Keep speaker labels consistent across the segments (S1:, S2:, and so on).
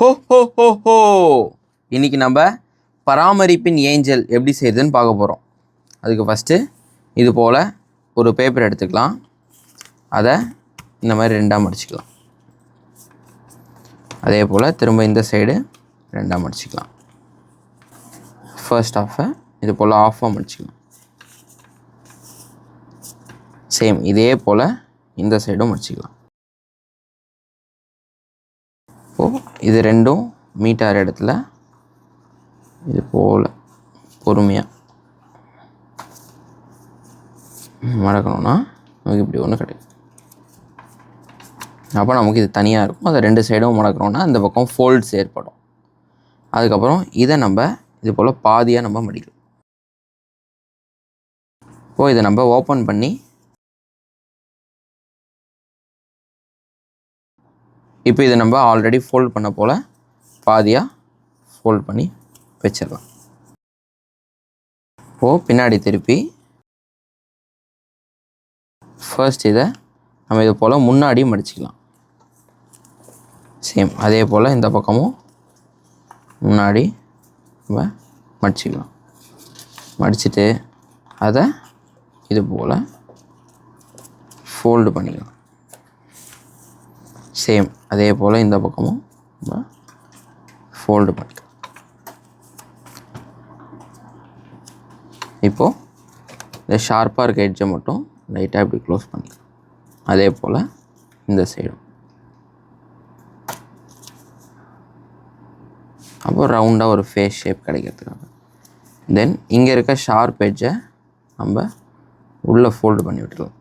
S1: ஹோ ஹோ ஹோ ஹோ. இன்னைக்கு நம்ம பராமரிப்பின் ஏஞ்சல் எப்படி செய்யுதுன்னு பார்க்க போகிறோம் அதுக்கு ஃபஸ்ட்டு இது போல் ஒரு பேப்பர் எடுத்துக்கலாம். அதை இந்த மாதிரி ரெண்டாக மடிச்சுக்கலாம் அதே போல் திரும்ப இந்த சைடு ரெண்டாக மடிச்சுக்கலாம் ஃபர்ஸ்ட் ஆஃபை இது போல் ஆஃபாக மடிச்சுக்கலாம். சேம் இதே போல் இந்த சைடும் மடிச்சுக்கலாம். இப்போது இது ரெண்டும் மீட் ஆகிற இடத்துல. இது போல் பொறுமையாக மடக்கணும்னா நமக்கு இப்படி ஒன்று கிடைக்கும். அப்போ நமக்கு இது தனியாக இருக்கும். அதை ரெண்டு சைடும் மடக்கணும்னா இந்த பக்கம் ஃபோல்ட்ஸ் ஏற்படும். அதுக்கப்புறம் இதை நம்ம இது போல் பாதியாக நம்ம மடிக்கலாம். இப்போது இதை நம்ம ஓப்பன் பண்ணி இப்போ இதை நம்ம ஆல்ரெடி ஃபோல்ட் பண்ண போல் பாதியாக ஃபோல்ட் பண்ணி வச்சிடலாம். இப்போது பின்னாடி திருப்பி ஃபர்ஸ்ட் இதை நம்ம இது போல் முன்னாடி மடிச்சுக்கலாம். சேம் அதே போல் இந்த பக்கமும் முன்னாடி நம்ம மடிச்சுக்கலாம். மடிச்சுட்டு அதை இது போல் ஃபோல்டு பண்ணிக்கலாம். சேம் அதே போல் இந்த பக்கமும் நம்ம ஃபோல்டு பண்ணிக்கலாம். இப்போது இந்த ஷார்ப்பாக இருக்க எட்ஜை மட்டும் லைட்டாக இப்படி க்ளோஸ் பண்ணிக்கலாம். அதே போல் இந்த சைடும் அப்போ ரவுண்டாக ஒரு ஃபேஸ் ஷேப் கிடைக்கிறதுக்காக. தென் இங்கே இருக்க ஷார்ப் எட்ஜை நம்ம உள்ளே ஃபோல்டு பண்ணி விட்டுருவோம்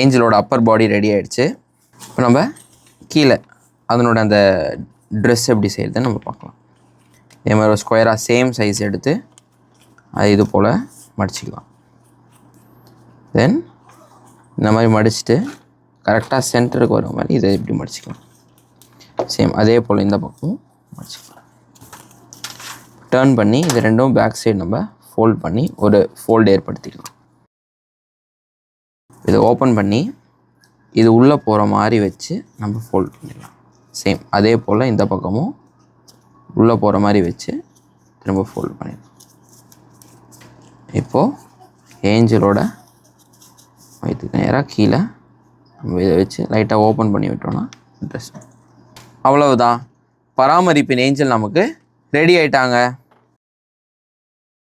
S1: ஏஞ்சலோட அப்பர் பாடி ரெடி ஆகிடுச்சு இப்போ நம்ம கீழே அதனோட அந்த ட்ரெஸ் எப்படி செய்கிறதுன்னு நம்ம பார்க்கலாம். இதே மாதிரி ஒரு ஸ்கொயராக சேம் சைஸ் எடுத்து அது இது போல் மடிச்சிக்கலாம். தென் இந்த மாதிரி மடிச்சுட்டு கரெக்டாக சென்டருக்கு வர மாதிரி இதை எப்படி மடிச்சிக்கலாம். சேம் அதே போல் இந்த பக்கமும் மடிச்சிக்கலாம். டேர்ன் பண்ணி இது ரெண்டும் பேக் சைடு நம்ம ஃபோல்ட் பண்ணி ஒரு ஃபோல்டு ஏற்படுத்திக்கலாம். இதை ஓப்பன் பண்ணி இது உள்ளே போகிற மாதிரி வச்சு நம்ம ஃபோல்ட் பண்ணிடலாம். சேம் அதே போல் இந்த பக்கமும் உள்ளே போகிற மாதிரி வச்சு திரும்ப ஃபோல்ட் பண்ணிடலாம். இப்போது ஏஞ்சலோட வயிற்றுக்கு நேராக கீழே நம்ம இதை வச்சு லைட்டாக ஓப்பன் பண்ணி விட்டோம்னா ட்ரெஸ் அவ்வளவுதான். பராமரிப்பின் ஏஞ்சல் நமக்கு ரெடி ஆயிட்டாங்க.